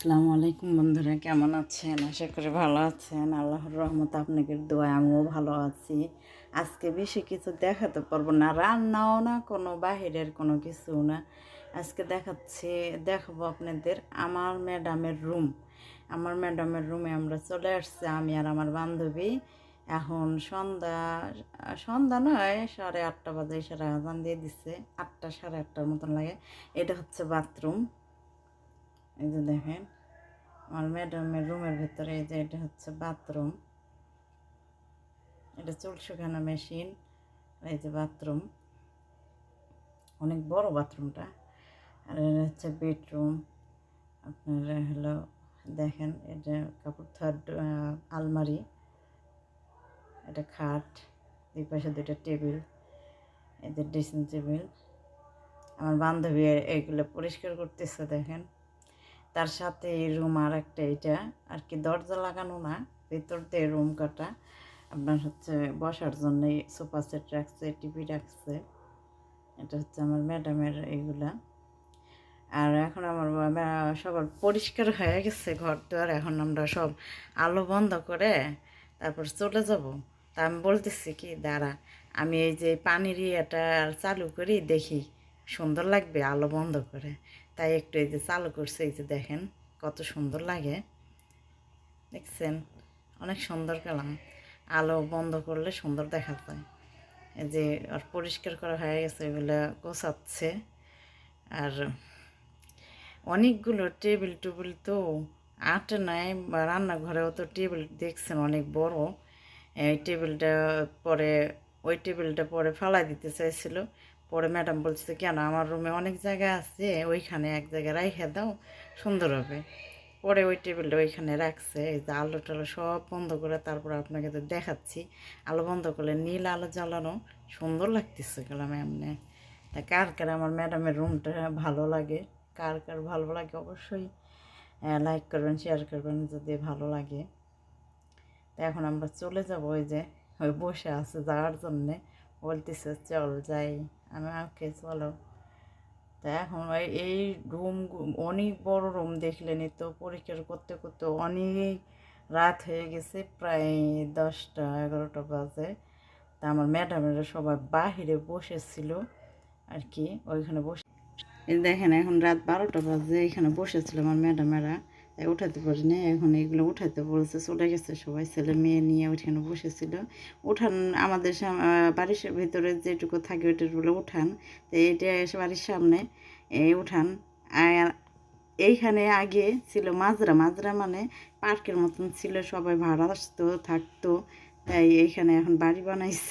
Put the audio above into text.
আসসালামু আলাইকুম বন্ধুরা, কেমন আছেন? আশা করি ভালো আছেন। আল্লাহর রহমত আপনাদের দোয়া আমিও ভালো আছি। আজকে বেশি কিছু দেখাতে পারব না, রান্নাও না, কোনো বাহিরের কোনো কিছু না। আজকে দেখাচ্ছি, দেখাবো আপনাদের আমার ম্যাডামের রুম। আমার ম্যাডামের রুমে আমরা চলে আসছি, আমি আর আমার বান্ধবী। এখন সন্ধ্যা সন্ধ্যা নয়, সাড়ে আটটা বাজে, সাড়ে আজান দিয়ে দিচ্ছে আটটা, সাড়ে আটটার মতন লাগে। এটা হচ্ছে বাথরুম। এই যে দেখেন, আমার ম্যাডামের রুমের ভিতরে এই যে এটা হচ্ছে বাথরুম এটা চুল শুকানো মেশিন এই যে বাথরুম অনেক বড় বাথরুমটা আর এটা হচ্ছে বেডরুম আপনারা হলো, দেখেন এটা কাপড় থার আলমারি। এটা খাট, দুই পাশে দুইটা টেবিল এদের ড্রেসিং টেবিল আমার বান্ধবী এইগুলো পরিষ্কার করতেছে, দেখেন। তার সাথে এই রুম আর একটা এটা। আর কি দরজা লাগানো না, ভেতর দিয়ে রুম কাটা। আপনার হচ্ছে বসার জন্য সোফা সেট রাখছে টিভি রাখছে। এটা হচ্ছে আমার ম্যাডামের এইগুলা আর এখন আমার সবার পরিষ্কার হয়ে গেছে ঘর দুয়ার এখন আমরা সব আলো বন্ধ করে তারপর চলে যাব। তা আমি বলতেছি কি, দাঁড়া, আমি এই যে পানির ইয়েটা চালু করি, দেখি সুন্দর লাগবে, আলো বন্ধ করে। তাই একটু এই যে চালু করছে, এই যে দেখেন কত সুন্দর লাগে। দেখছেন? অনেক সুন্দর পেলাম আলো বন্ধ করলে সুন্দর দেখা যায়। এই যে আর পরিষ্কার করা হয়ে গেছে, এগুলো গোছাচ্ছে। আর অনেকগুলো টেবিল টেবিল তো আটে বা রান্নাঘরেও তো টেবিল দেখছেন অনেক বড়। এই টেবিলটা পরে, ওই টেবিলটা পরে ফালাই দিতে চাইছিল। পরে ম্যাডাম বলছে, কেন? আমার রুমে অনেক জায়গা আছে, ওইখানে এক জায়গায় রাইখে দাও, সুন্দর হবে। পরে ওই টেবিলটা ওইখানে রাখছে, এই যে আলো টালো সব বন্ধ করে তারপর আপনাকে তো দেখাচ্ছি। আলো বন্ধ করলে নীল আলো জ্বালানো সুন্দর লাগতেছে গেলাম এমনি তা কার কার আমার ম্যাডামের রুমটা ভালো লাগে, কার কার ভালো লাগে অবশ্যই লাইক করবেন শেয়ার করবেন যদি ভালো লাগে। তা এখন আমরা চলে যাব, ওই যে, ওই বসে আছে যাওয়ার জন্যে। বলতেছে, চল যাই। আমি ওকে চলো তা এখন এই রুম অনেক বড় রুম দেখলেনি তো পরিষ্কার করতে করতে অনেক রাত হয়ে গেছে, প্রায় দশটা, এগারোটা বাজে। তা আমার ম্যাডামেরা সবাই বাহিরে বসেছিল আর কি, ওইখানে বসে দেখেন এখন রাত বারোটা বাজে, এখানে বসেছিল আমার ম্যাডামেরা। তাই উঠাতে পারিনি এখন এগুলো উঠাতে বলছে, চলে গেছে সবাই, ছেলে মেয়ে নিয়ে ওইখানে বসেছিল। উঠান, আমাদের বাড়ির ভিতরে যেটুকু থাকে ওইটাগুলো উঠান, তো এসে বাড়ির সামনে এই উঠান। আর এইখানে আগে ছিল মাজরা মাজরা মানে পার্কের মতন ছিল, সবাই ভাড়া আসতো, থাকতো, তাই এইখানে এখন বাড়ি বানাইছে।